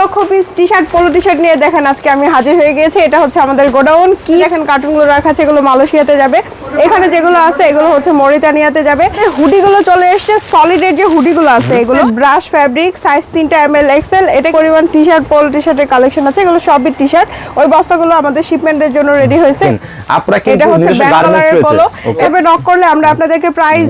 লক্ষ piece T shirt polo T shirt নিয়ে দেখেন আজকে আমি হাজির হয়ে গিয়েছি। এটা হচ্ছে আমাদের গোডাউন। কি দেখেন কার্টুনগুলো রাখা আছে এগুলো মালয়েশিয়াতে যাবে। এখানে যেগুলো আছে এগুলো হচ্ছে মরিতানিয়াতে যাবে। হুডিগুলো চলে এসছে সলিডের যে হুডিগুলো আছে এগুলো ব্রাশ ফ্যাব্রিক সাইজ তিনটা এম এল এক্সেল এটা পরিমাণ টি শার্ট পোলো টি শার্টের কালেকশন আছে এগুলো সবই টি শার্ট ওই বস্তাগুলো আমাদের শিপমেন্টের জন্য রেডি হয়েছে। এটা হচ্ছে গার্মেন্টস কালারের পোলো এভাবে নক করলে আমরা আপনাদেরকে প্রাইস.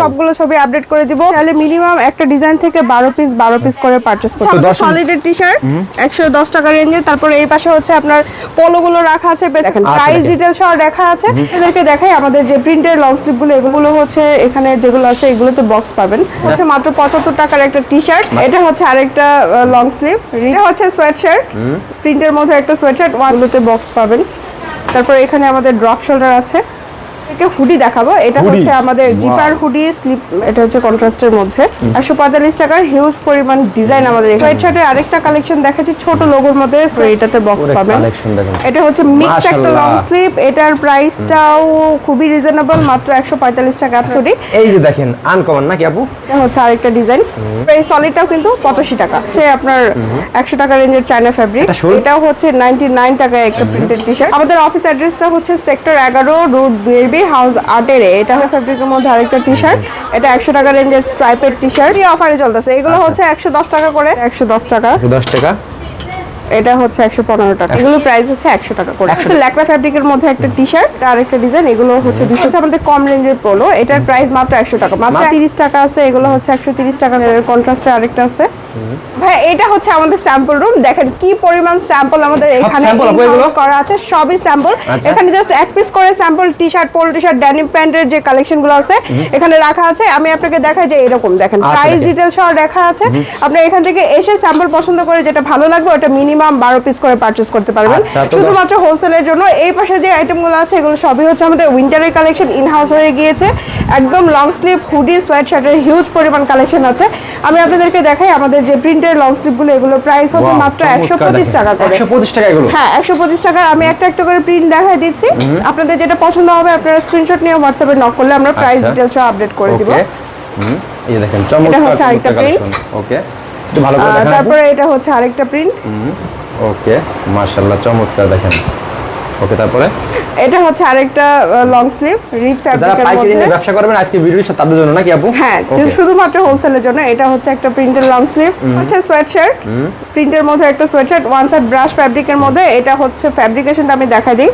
সবগুলো ছবি আপডেট করে দিব। তাহলে মিনিমাম একটা ডিজাইন থেকে 12 পিস 12 পিস করে পারচেজ করতে হবে দশ- সলিডের টি-শার্ট 110 টাকা রেঞ্জে তারপরে এই পাশে হচ্ছে আপনার পোলো গুলো রাখা আছে আচ্ছা, প্রাইস দেখেন। সহ রাখা আছে। এদেরকে দেখাই আমাদের যে প্রিন্টের লং স্লিভগুলো এগুলো হচ্ছে এখানে যেগুলো আছে এগুলোতে বক্স পাবেন। হচ্ছে মাত্র 75 টাকার একটা টি-শার্ট এটা হচ্ছে আরেকটা লং স্লিভ এটা হচ্ছে সোয়েট শার্ট প্রিন্টের মধ্যে একটা সোয়েট শার্ট ওয়ানগুলোতে বক্স পাবেন। তারপর এখানে আমাদের ড্রপ শোল্ডার আছে। হুডি দেখাবো। এটা হচ্ছে আমাদের জিপার হুডি স্লিপ এটা হচ্ছে কন্ট্রাস্টের মধ্যে। একশো পঁয়তাল্লিশ টাকার হিউজ পরিমাণ ডিজাইন আমাদের হোয়াইট শার্টের আরেকটা কালেকশন দেখাচ্ছি ছোট লোগোর মধ্যে এটাতে বক্স পাবেন। এটা হচ্ছে মিক্স একটা লং স্লিপ এটার প্রাইসটাও খুবই রিজনেবল মাত্র একশো পঁয়তাল্লিশ টাকা হুডি এই যে দেখেন আনকমন নাকি আপু? এটা হচ্ছে আরেকটা ডিজাইন এই সলিডটাও কিন্তু পঁচাশি টাকা। সে আপনার একশো টাকা রেঞ্জের চায়না ফ্যাব্রিক এটা এটাও হচ্ছে নাইনটি নাইন টাকায় একটা প্রিন্টেড টি শার্ট আমাদের অফিস অ্যাড্রেসটা হচ্ছে সেক্টর এগারো রোড দুয়েবি হাউস আটের এটা হচ্ছে ফ্যাব্রিকের মধ্যে আরেকটা টি শার্ট এটা একশো টাকা রেঞ্জের স্ট্রাইপের টি শার্ট এই অফারে চলতেছে? এগুলো হচ্ছে একশো দশ টাকা করে। একশো দশ টাকা। দশ টাকা। এটা হচ্ছে একশো পনেরো টাকা। এগুলো প্রাইস হচ্ছে একশো টাকা করে। হচ্ছে ল্যাকড়া ফ্যাব্রিকের মধ্যে একটা টি শার্ট আরেকটা ডিজাইন এগুলো হচ্ছে দুশো আমাদের কম রেঞ্জের পোলো এটার প্রাইস মাত্র একশো টাকা। মাত্র তিরিশ টাকা আছে এগুলো হচ্ছে একশো তিরিশ টাকা। কন্ট্রাস্টের আরেকটা আছে। ভাই এটা হচ্ছে আমাদের স্যাম্পল রুম দেখেন কি পরিমাণ স্যাম্পল আমাদের এখানে করা আছে সবই স্যাম্পল আচ্ছা। এখানে জাস্ট এক পিস করে sample T shirt polo T shirt denim প্যান্টের যে কালেকশনগুলো আছে এখানে রাখা আছে। আমি আপনাকে দেখাই যে এরকম দেখেন আচ্ছা, প্রাইস। ডিটেল সহ রাখা আছে। আপনি এখান থেকে এসে স্যাম্পল পছন্দ করে যেটা ভালো লাগবে ওটা মিনিমাম বারো পিস করে পারচেস করতে পারবেন। আচ্ছা, শুধুমাত্র হোলসেলের জন্য এই পাশে যে আইটেমগুলো আছে এগুলো সবই হচ্ছে আমাদের উইন্টারের কালেকশন ইন হাউস হয়ে গিয়েছে। একদম লং স্লিভ হুডি সোয়েট শার্টের হিউজ পরিমাণ কালেকশন আছে। আমি আপনাদেরকে দেখাই আমাদের যে প্রিন্টের লং স্লিভগুলো এগুলো প্রাইস হচ্ছে মাত্র একশো পঁচিশ। টাকা করে। 125 টাকা এগুলো? হ্যাঁ একশো পঁচিশ টাকার আমি একটা একটা করে প্রিন্ট দেখাই দিচ্ছি। আপনাদের যেটা পছন্দ হবে আপনারা স্ক্রিনশট নিয়ে হোয়াটসঅ্যাপে নক করলে আমরা প্রাইস। ডিটেলস আপডেট করে দিব। ওকে এই যে দেখেন চমৎকার হচ্ছে আরেকটা print। ওকে একটু ভালো করে দেখেন। তারপরে এটা হচ্ছে আরেকটা প্রিন্ট ওকে মাশাআল্লাহ চমৎকার দেখেন। ওকে তারপরে? এটা হচ্ছে আরেকটা লং স্লিভ যারা ফ্যাব্রিকের পাইকারি মধ্যে। নিয়ে ব্যবসা করবেন আজকে ভিডিওটি তাদের জন্য নাকি আপু? হ্যাঁ শুধুমাত্র হোলসেলের জন্য। এটা হচ্ছে একটা প্রিন্টের লং স্লিভ হচ্ছে সোয়েট শার্ট প্রিন্টের মধ্যে একটা sweatshirt one side brush ফ্যাব্রিকের মধ্যে। এটা হচ্ছে ফ্যাব্রিকেশনটা আমি দিই।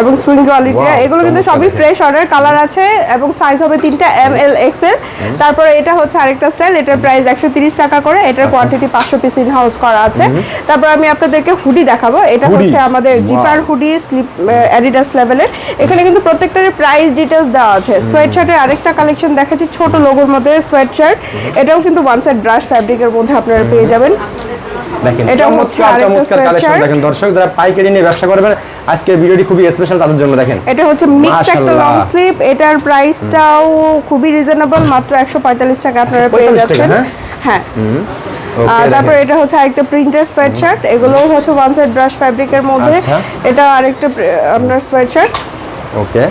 এবং সুইং কোয়ালিটি এগুলো কিন্তু সবই ফ্রেশ অর্ডার কালার আছে এবং সাইজ হবে তিনটা এম এল এক্সেল তারপরে এটা হচ্ছে আরেকটা স্টাইল এটার প্রাইস একশো তিরিশ টাকা করে। আচ্ছা। এটার কোয়ান্টিটি পাঁচশো পিস ইন হাউস করা আছে। তারপর আমি আপনাদেরকে হুডি দেখাবো। এটা হচ্ছে আমাদের. জিপার হুডি স্লিপ অ্যাডিডাস লেভেলের এখানে কিন্তু প্রত্যেকটার প্রাইস ডিটেলস দেওয়া আছে। সোয়েট শার্টের আরেকটা কালেকশন দেখাচ্ছি ছোট লোগোর মধ্যে সোয়েট শার্ট এটাও কিন্তু ওয়ান সাইড ব্রাশ ফ্যাব্রিকের মধ্যে আপনারা পেয়ে যাবেন। দেখেন এটা হচ্ছে চমৎকার আরেকটা কালেকশন দেখেন দর্শক যারা পাইকারি নিয়ে ব্যবসা করবেন আজকে ভিডিওটি খুবই স্পেশাল তাদের জন্য দেখেন। এটা হচ্ছে মিক্স একটা লং স্লিপ এটার প্রাইসটাও খুবই রিজনেবল মাত্র একশো পঁয়তাল্লিশ টাকা আপনারা পেয়ে যাচ্ছেন। হ্যাঁ? তারপরে এটা হচ্ছে আরেকটা প্রিন্টেড সোয়েটশার্ট এগুলো হচ্ছে ওয়ান সাইড ব্রাশ ফ্যাব্রিকের মধ্যে। আচ্ছা। এটা আরেকটা আপনার সোয়েটশার্ট ওকে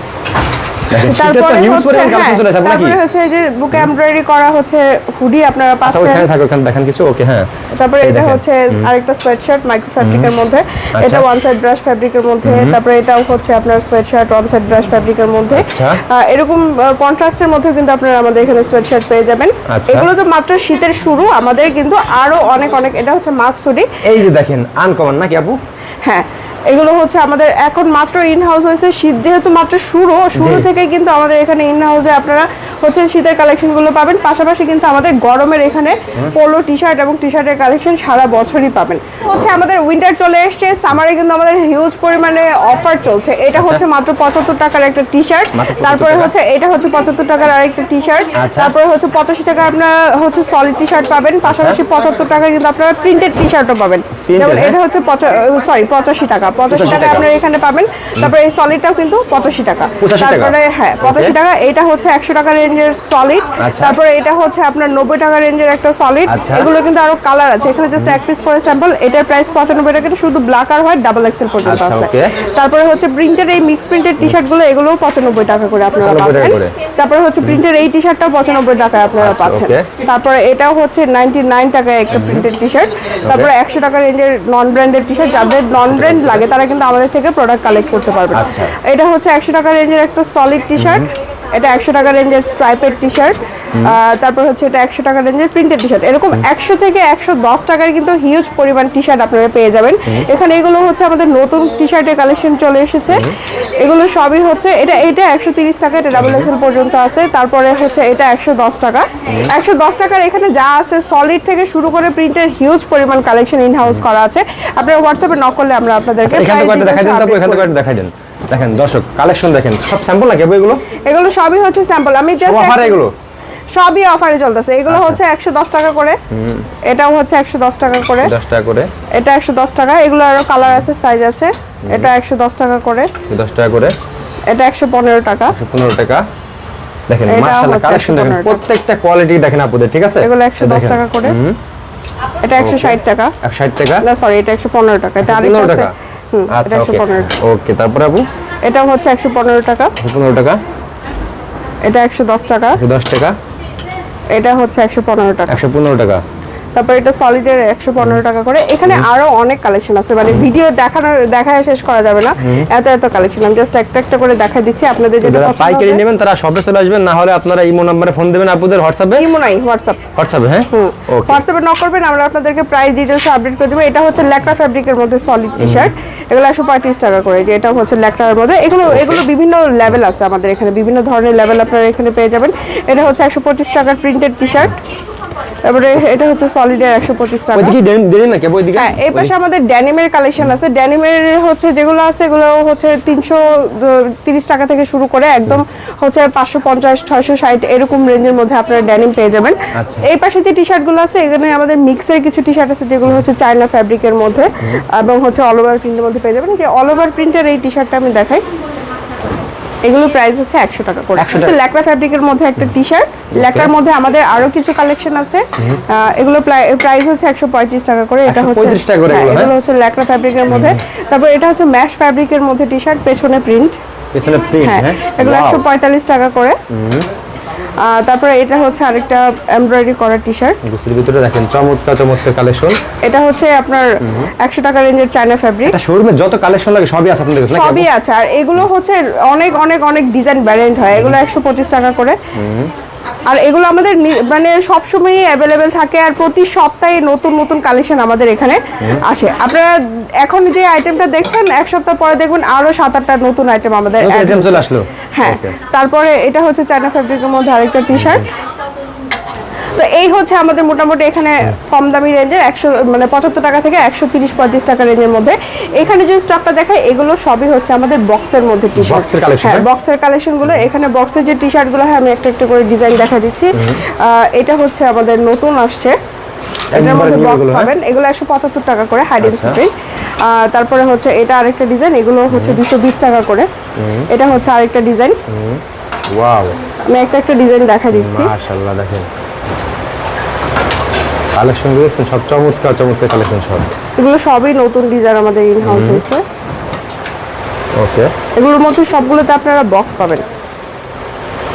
তারপরে শীতের হচ্ছে পরিমাণ কালেকশন চলে আসে আপু নাকি তারপরে হচ্ছে এই যে বুকে এমব্রয়ডারি করা হচ্ছে হুডি আপনারা আচ্ছা পাচ্ছেন। ওখানে থাকো ওখানে দেখেন কিছু ওকে হ্যাঁ। তারপরে এটা হচ্ছে আরেকটা সোয়েটশার্ট মাইক্রো ফ্যাব্রিকের মধ্যে। আচ্ছা। এটা ওয়ান সাইড ব্রাশ ফ্যাব্রিকের মধ্যে তারপরে এটাও হচ্ছে আপনার সোয়েটশার্ট ওয়ান সাইড ব্রাশ ফ্যাব্রিকের মধ্যে। আচ্ছা। আহ, এরকম কন্ট্রাস্টের মধ্যে কিন্তু আপনারা আমাদের এখানে সোয়েটশার্ট পেয়ে যাবেন। আচ্ছা। এগুলো তো মাত্র শীতের শুরু আমাদের কিন্তু আরও অনেক অনেক এটা হচ্ছে মাক্স হুডি এই যে দেখেন আনকমন নাকি আপু? হ্যাঁ এগুলো হচ্ছে আমাদের এখন মাত্র ইন হাউস হয়েছে। শীত যেহেতু মাত্র শুরু শুরু জি। থেকেই কিন্তু আমাদের এখানে ইন হাউসে আপনারা হচ্ছে শীতের কালেকশনগুলো পাবেন। পাশাপাশি কিন্তু আমাদের গরমের এখানে পোলো টি শার্ট এবং টি শার্টের কালেকশন সারা বছরই পাবেন। হচ্ছে আমাদের উইন্টার চলে এসছে সামারে কিন্তু আমাদের হিউজ পরিমাণে অফার চলছে। এটা হচ্ছে মাত্র পঁচাত্তর টাকার একটা টি শার্ট তারপরে হচ্ছে এটা হচ্ছে পঁচাত্তর টাকার আরেকটা টি শার্ট আচ্ছা। তারপরে হচ্ছে পঁচাশি টাকা আপনারা হচ্ছে সলিড টি শার্ট পাবেন পাশাপাশি পঁচাত্তর টাকা কিন্তু আপনারা প্রিন্টেড টি শার্টও পাবেন যেমন হ্যাঁ? এটা হচ্ছে সরি পঁচাশি টাকা। পঁচাশি টাকা। আপনারা এখানে পাবেন। তারপরে এই সলিডটাও কিন্তু পঁচাশি টাকা। তারপরে হ্যাঁ পঁচাশি টাকা। এটা হচ্ছে একশো টাকা রেঞ্জের সলিড আচ্ছা। তারপরে এটা হচ্ছে আপনার নব্বই টাকা রেঞ্জের একটা সলিড আচ্ছা। এগুলো কিন্তু আরও কালার আছে। এখানে জাস্ট এক পিস করে স্যাম্পল এটার প্রাইস পঁচানব্বই টাকা। শুধু ব্ল্যাক আর হোয়াইট ডাবল এক্সেল পর্যন্ত আচ্ছা, আছে। তারপরে হচ্ছে প্রিন্টের এই মিক্স প্রিন্টের টি শার্টগুলো এগুলোও পঁচানব্বই টাকা করে আপনারা 95 পাচ্ছেন। তারপরে হচ্ছে প্রিন্টের এই টি শার্টটাও পঁচানব্বই টাকায় আপনারা পাচ্ছেন। তারপরে এটাও হচ্ছে নাইনটি নাইন টাকায় একটা প্রিন্টেড টি শার্ট তারপরে একশো টাকা রেঞ্জের নন ব্র্যান্ডের টি শার্ট যাদের নন ব্র্যান্ড লাগে তারা কিন্তু আমাদের থেকে প্রোডাক্ট কালেক্ট করতে পারবে। আচ্ছা। এটা হচ্ছে একশো টাকা রেঞ্জের একটা সলিড টি শার্ট এটা একশো টাকা রেঞ্জের স্ট্রাইপের টি শার্ট তারপর হচ্ছে এটা একশো টাকা রেঞ্জের প্রিন্টেড টি শার্ট এরকম একশো থেকে একশো দশ টাকার কিন্তু হিউজ পরিমাণ টি শার্ট আপনারা পেয়ে যাবেন। এখানে এগুলো হচ্ছে আমাদের নতুন টি শার্টের কালেকশন চলে এসেছে। এগুলো সবই হচ্ছে এটা এটা একশো তিরিশ টাকা এটা ডাবল এক্সেল পর্যন্ত আছে। তারপরে হচ্ছে এটা একশো দশ টাকা। একশো দশ টাকার এখানে যা আছে সলিড থেকে শুরু করে প্রিন্টের হিউজ পরিমাণ কালেকশন ইন হাউস করা আছে। আপনারা হোয়াটসঅ্যাপে নক করলে আমরা আপনাদেরকে আচ্ছা, দেখাই দেন? দেখেন দর্শক কালেকশন দেখেন সব স্যাম্পল নাকি এগুলো? এগুলো সবই হচ্ছে স্যাম্পল আমি জাস্ট অফার এগুলো? সবই অফারে চলতেছে। এগুলো আচ্ছা। হচ্ছে একশো দশ টাকা করে। এটাও হচ্ছে একশো দশ টাকা করে। দশ টাকা করে। এটা একশো দশ টাকা। এগুলো আরও কালার আছে সাইজ আছে। এটা একশো দশ টাকা করে। দশ টাকা করে। এটা একশো পনেরো টাকা। পনেরো টাকা। দেখেন মাশাআল্লাহ কালেকশন দেখেন প্রত্যেকটা কোয়ালিটি দেখেন আপুদের ঠিক আছে? এগুলো একশো দশ দেখেন। টাকা করে। এটা একশো ষাট টাকা। 160 টাকা। না সরি এটা একশো পনেরো টাকা। এটা আরেকটা 15 আছে আচ্ছা ওকে তারপরে আপু? এটা হচ্ছে একশো পনেরো টাকা। পনেরো টাকা। এটা একশো দশ টাকা। দশ টাকা। এটা হচ্ছে একশো পনেরো টাকা। একশো পনেরো টাকা। তারপর এটা সলিডের একশো পনেরো টাকা করে। এখানে আরও অনেক কালেকশন আছে। মানে ভিডিও দেখানোর দেখায় শেষ করা যাবে না। এত এত কালেকশন আমি জাস্ট একটা একটা করে দেখা দিচ্ছি। আপনাদের যেটা যারা পাইকারি নেবেন তারা শপে চলে আসবেন। না হলে আপনারা ইমো নাম্বারে ফোন দেবেন। আপুদের হোয়াটসঅ্যাপে ইমো নাই হোয়াটসঅ্যাপ হোয়াটসঅ্যাপে হ্যাঁ? ওকে হোয়াটসঅ্যাপে নক করবেন। আমরা আপনাদেরকে প্রাইস ডিটেলস আপডেট করে দেবো। এটা হচ্ছে ল্যাকড়া ফ্যাব্রিকের মধ্যে সলিড টি শার্ট এগুলো একশো পঁয়ত্রিশ টাকা করে। যে এটা হচ্ছে ল্যাকড়ার মধ্যে। এগুলো এগুলো বিভিন্ন লেভেল আছে আমাদের এখানে। বিভিন্ন ধরনের লেভেল আপনারা এখানে পেয়ে যাবেন। এটা হচ্ছে একশো পঁচিশ টাকার প্রিন্টেড টি শার্ট তারপরে এটা হচ্ছে সলিডের একশো পঁচিশ টাকা। ওইদিকে দেন নাকি? ওইদিকে? হ্যাঁ এই পাশে আমাদের ড্যানিমের কালেকশন আছে। ড্যানিমের হচ্ছে যেগুলো আছে এগুলো হচ্ছে তিনশো তিরিশ টাকা থেকে শুরু করে একদম হচ্ছে পাঁচশো পঞ্চাশ ছয়শো ষাট এরকম রেঞ্জের মধ্যে আপনারা ড্যানিম পেয়ে যাবেন। আচ্ছা। এই পাশে যে টি শার্টগুলো আছে এখানে আমাদের মিক্সের কিছু টি শার্ট আছে যেগুলো হচ্ছে চায়না ফ্যাব্রিকের মধ্যে এবং হচ্ছে অল ওভার প্রিন্টের মধ্যে পেয়ে যাবেন। যে অল ওভার প্রিন্টের এই টি শার্টটা আমি দেখাই। এগুলো প্রাইস হচ্ছে একশো টাকা করে। 100 টাকা। হচ্ছে ল্যাকড়া ফ্যাব্রিকের মধ্যে একটা টি শার্ট ল্যাকড়ার মধ্যে আমাদের আরও কিছু কালেকশন আছে। এগুলো প্রাইস হচ্ছে একশো পঁয়ত্রিশ টাকা করে। এটা হচ্ছে 135 টাকা করে হ্যাঁ, এগুলো, হ্যাঁ? এগুলো হচ্ছে ল্যাকড়া ফ্যাব্রিকের মধ্যে। তারপর এটা হচ্ছে ম্যাশ ফ্যাব্রিকের মধ্যে টি শার্ট পেছনে প্রিন্ট পেছনে প্রিন্ট হ্যাঁ হ্যাঁ? এগুলো. একশো পঁয়তাল্লিশ টাকা করে। তারপরে এটা হচ্ছে আরেকটা এমব্রয়ডারি করা টি শার্ট গুছির ভিতরে দেখেন চমৎকার চমৎকার কালেকশন এটা হচ্ছে আপনার একশো টাকা রেঞ্জের চায়না ফেব্রিক এটা শোরুমে যত কালেকশন লাগে সবই আছে আপনাদের কাছে সবই আছে। আর এগুলো হচ্ছে অনেক অনেক অনেক ডিজাইন ভ্যারিয়েন্ট হয়। এগুলো একশো পঁচিশ টাকা করে। আর এগুলো আমাদের মানে সবসময়ই অ্যাভেলেবেল থাকে আর প্রতি সপ্তাহে নতুন নতুন কালেকশন আমাদের এখানে আসে। আপনারা এখন যে আইটেমটা দেখছেন এক সপ্তাহ পরে দেখবেন আরও সাত আটটা নতুন আইটেম আমাদের? হ্যাঁ তারপরে এটা হচ্ছে চায়না ফ্যাব্রিকের মধ্যে আরেকটা টি শার্ট তো এই হচ্ছে আমাদের মোটামুটি এখানে কম দামি রেঞ্জের একশো মানে পঁচাত্তর টাকা থেকে একশো তিরিশ পঁয়ত্রিশ টাকা রেঞ্জের মধ্যে। এখানে যে স্টকটা দেখায় এগুলো সবই হচ্ছে আমাদের বক্সের মধ্যে টি শার্ট হ্যাঁ হ্যাঁ? বক্সের কালেকশনগুলো। এখানে বক্সের যে টি শার্টগুলো হয় আমি একটা একটা করে ডিজাইন দেখা দিচ্ছি। এটা হচ্ছে আমাদের নতুন আসছে। এটার মধ্যে বক্স হ্যাঁ? পাবেন। এগুলো একশো পঁচাত্তর টাকা করে আচ্ছা। তারপরে হচ্ছে এটা আরেকটা ডিজাইন এগুলো হচ্ছে দুশো বিশ টাকা করে। এটা হচ্ছে আরেকটা ডিজাইন ওয়াও আমি একটা একটা ডিজাইন দেখা দিচ্ছি। মাশাআল্লাহ দেখেন। কালেকশন দেখছেন সব চমৎকার চমৎকার কালেকশন সব। এগুলো সবই নতুন ডিজাইন আমাদের ইন হাউস হয়েছে। ওকে এগুলোর মধ্যে সবগুলোতে আপনারা বক্স পাবেন।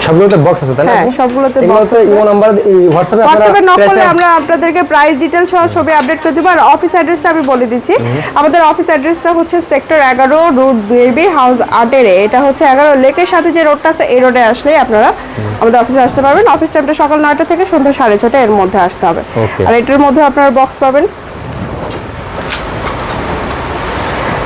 সবগুলোতে বক্স আছে তাই না? হ্যাঁ? সবগুলোতে হচ্ছে আছে। ইমো নাম্বার হোয়াটসঅ্যাপে হোয়াটসঅ্যাপে নক করলে আমরা আপনাদেরকে প্রাইস ডিটেলস সহ ছবি আপডেট করে দেবো। আর অফিস অ্যাড্রেসটা আমি বলে দিচ্ছি। আমাদের অফিস অ্যাড্রেসটা হচ্ছে সেক্টর এগারো রোড দুয়েবি হাউস আটের এটা হচ্ছে এগারো লেকের সাথে যে রোডটা আছে এই রোডে আসলে আপনারা আমাদের অফিসে আসতে পারবেন। অফিস টাইমটা সকাল নয়টা থেকে সন্ধ্যা সাড়ে ছটা এর মধ্যে আসতে হবে। আর এটার মধ্যে আপনারা বক্স পাবেন।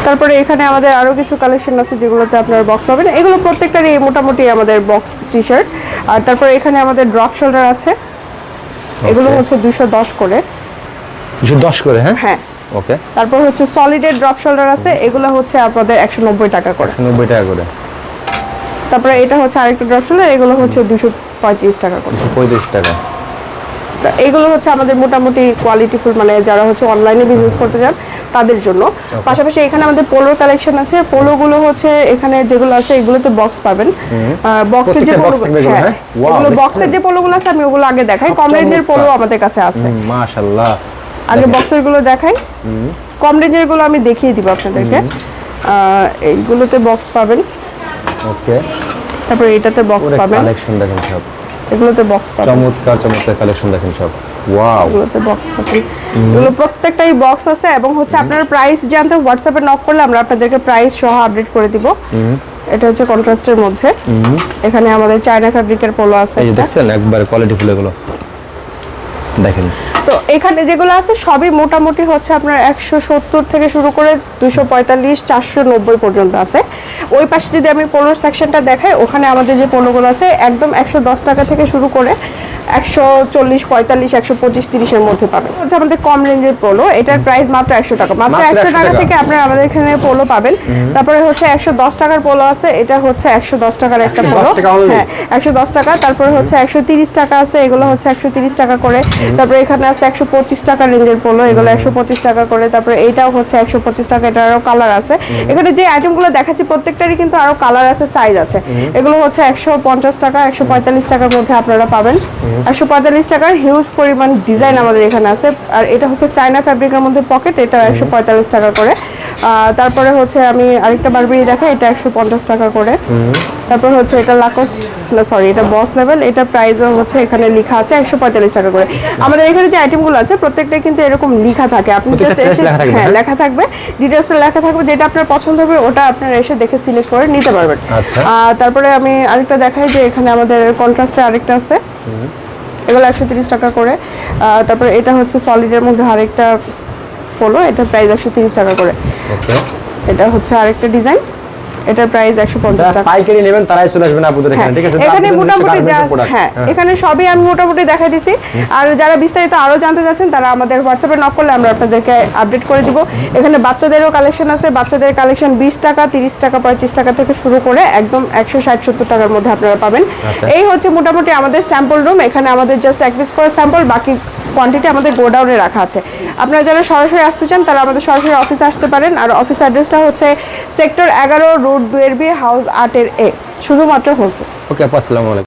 তারপরে এখানে আমাদের আরও কিছু কালেকশন আছে যেগুলোতে আপনারা বক্স পাবেন। এগুলো প্রত্যেকটারই মোটামুটি আমাদের বক্স টি শার্ট আর তারপরে এখানে আমাদের ড্রপ শোল্ডার আছে। এগুলো হচ্ছে দুশো দশ করে। দুশো দশ করে হ্যাঁ? হ্যাঁ। ওকে তারপর হচ্ছে সলিডের ড্রপ শোল্ডার আছে। এগুলো হচ্ছে আপনাদের একশো নব্বই টাকা করে। নব্বই টাকা করে। তারপরে এটা হচ্ছে আরেকটা ড্রপ শোল্ডার এগুলো হচ্ছে দুশো পঁয়ত্রিশ টাকা করে। পঁয়ত্রিশ টাকা। এগুলো হচ্ছে আমাদের মোটামুটি কোয়ালিটিফুল মানে যারা হচ্ছে অনলাইনে বিজনেস করতে চান তাদের জন্য। পাশাপাশি এখানে আমাদের পোলোর কালেকশন আছে। পোলোগুলো হচ্ছে এখানে যেগুলো আছে এগুলোতে বক্স পাবেন। বক্সের যে পোলো এগুলো, হ্যাঁ? এগুলো বক্সের যে পোলোগুলো আছে আমি ওগুলো আগে দেখাই। কম রেঞ্জের পোলো আমাদের কাছে আছে। মাশাআল্লাহ। আগে বক্সেরগুলো দেখাই। কম রেঞ্জেরগুলো আমি দেখিয়ে দিব আপনাদেরকে। এইগুলোতে বক্স পাবেন। ওকে তারপরে এটাতে বক্স পাবেন। কালেকশন দেখেন সব। এগুলোতে বক্স পাবেন। চমৎকার চমৎকার কালেকশন দেখেন সব। ওয়াও এগুলোতে বক্স পাবেন। এগুলো প্রত্যেকটাই বক্স আছে এবং হচ্ছে আপনার প্রাইস জানতে হোয়াটসঅ্যাপে নক করলে আমরা আপনাদেরকে প্রাইস সহ আপডেট করে দিব। এটা হচ্ছে কন্ট্রাস্টের মধ্যে। এখানে আমাদের চায়না ফ্যাব্রিকের পোলো আছে এই দেখছেন একবার কোয়ালিটি ফুল এগুলো। দেখেন। তো এখানে যেগুলো আছে সবই মোটামুটি হচ্ছে আপনার একশো সত্তর থেকে শুরু করে দুশো পঁয়তাল্লিশ চারশো নব্বই পর্যন্ত আছে। ওই পাশে যদি আমি পোলোর সেকশনটা দেখাই ওখানে আমাদের যে পোলোগুলো আছে একদম একশো দশ টাকা থেকে শুরু করে একশো চল্লিশ পঁয়তাল্লিশ একশো পঁচিশ তিরিশের মধ্যে পাবেন। হচ্ছে আমাদের কম রেঞ্জের পোলো এটার প্রাইস মাত্র একশো টাকা। মাত্র একশো 100 টাকা। থেকে আপনারা আমাদের এখানে পোলো পাবেন। তারপরে হচ্ছে একশো দশ টাকার পোলো আছে এটা হচ্ছে একশো দশ টাকার একটা 110 পোলো। হ্যাঁ একশো দশ টাকা তারপরে হচ্ছে একশো তিরিশ টাকা আছে এগুলো হচ্ছে একশো তিরিশ টাকা করে। তারপরে এখানে আছে একশো পঁচিশ টাকা রেঞ্জের পোলো এগুলো একশো পঁচিশ টাকা করে তারপরে এইটাও হচ্ছে একশো পঁচিশ টাকা এটা আরও কালার আছে। এখানে যে আইটেমগুলো দেখাচ্ছি প্রত্যেকটারই কিন্তু আরও কালার আছে সাইজ আছে। এগুলো হচ্ছে একশো পঞ্চাশ টাকা একশো পঁয়তাল্লিশ টাকার মধ্যে আপনারা পাবেন। একশো পঁয়তাল্লিশ টাকার হিউজ পরিমাণ ডিজাইন আমাদের এখানে আছে। আর এটা হচ্ছে চায়না ফ্যাব্রিকের মধ্যে পকেট এটা একশো পঁয়তাল্লিশ টাকা করে। তারপরে হচ্ছে আমি আরেকটা বারবেরি দেখাই এটা একশো পঞ্চাশ টাকা করে। তারপর হচ্ছে এটা লাকোস্ট না সরি এটা বস লেভেল এটা প্রাইসও হচ্ছে এখানে লেখা আছে একশো পঁয়তাল্লিশ টাকা করে। আমাদের এখানে যে আইটেমগুলো আছে প্রত্যেকটাই কিন্তু এরকম লেখা থাকে। আপনি জাস্ট এসে হ্যাঁ হ্যাঁ? লেখা থাকবে। ডিটেলসটা লেখা থাকবে যেটা আপনার পছন্দ হবে ওটা আপনারা এসে দেখে সিলেক্ট করে নিতে পারবেন। আচ্ছা। আর তারপরে আমি আরেকটা দেখাই যে এখানে আমাদের কন্ট্রাস্টের আরেকটা আছে। এগুলো একশো তিরিশ টাকা করে। তারপরে এটা হচ্ছে সলিডের মধ্যে আরেকটা পোলো এটার প্রাইস একশো তিরিশ টাকা করে। এটা হচ্ছে আরেকটা ডিজাইন এটার প্রাইস একশো পঞ্চাশ যারা টাকা। পাইকারি নেবেন তারাই চলে আসবেন আপনাদের হ্যাঁ, এখানে ঠিক আছে? এখানে মোটামুটি হ্যাঁ হ্যাঁ। এখানে সবই আমি মোটামুটি দেখা দিছি। আর যারা বিস্তারিত আরও জানতে চাচ্ছেন তারা আমাদের হোয়াটসঅ্যাপে নক করলে আমরা আপনাদেরকে আপডেট করে দিব। এখানে বাচ্চাদেরও কালেকশন আছে। বাচ্চাদের কালেকশন বিশ টাকা তিরিশ টাকা পঁয়ত্রিশ টাকা থেকে শুরু করে একদম একশো ষাট সত্তর টাকার মধ্যে আপনারা পাবেন। আচ্ছা। এই হচ্ছে মোটামুটি আমাদের স্যাম্পল রুম এখানে আমাদের জাস্ট এক পিস করে স্যাম্পল বাকি কোয়ান্টিটি আমাদের গোডাউনে রাখা আছে। আপনারা যারা সরাসরি আসতে চান, তারা আমাদের সরাসরি অফিসে আসতে পারেন। আর অফিস অ্যাড্রেসটা হচ্ছে সেক্টর এগারো রোড দুয়ের বি হাউস আটের এ। শুধুমাত্র হোলসেল ওকে আসসালামু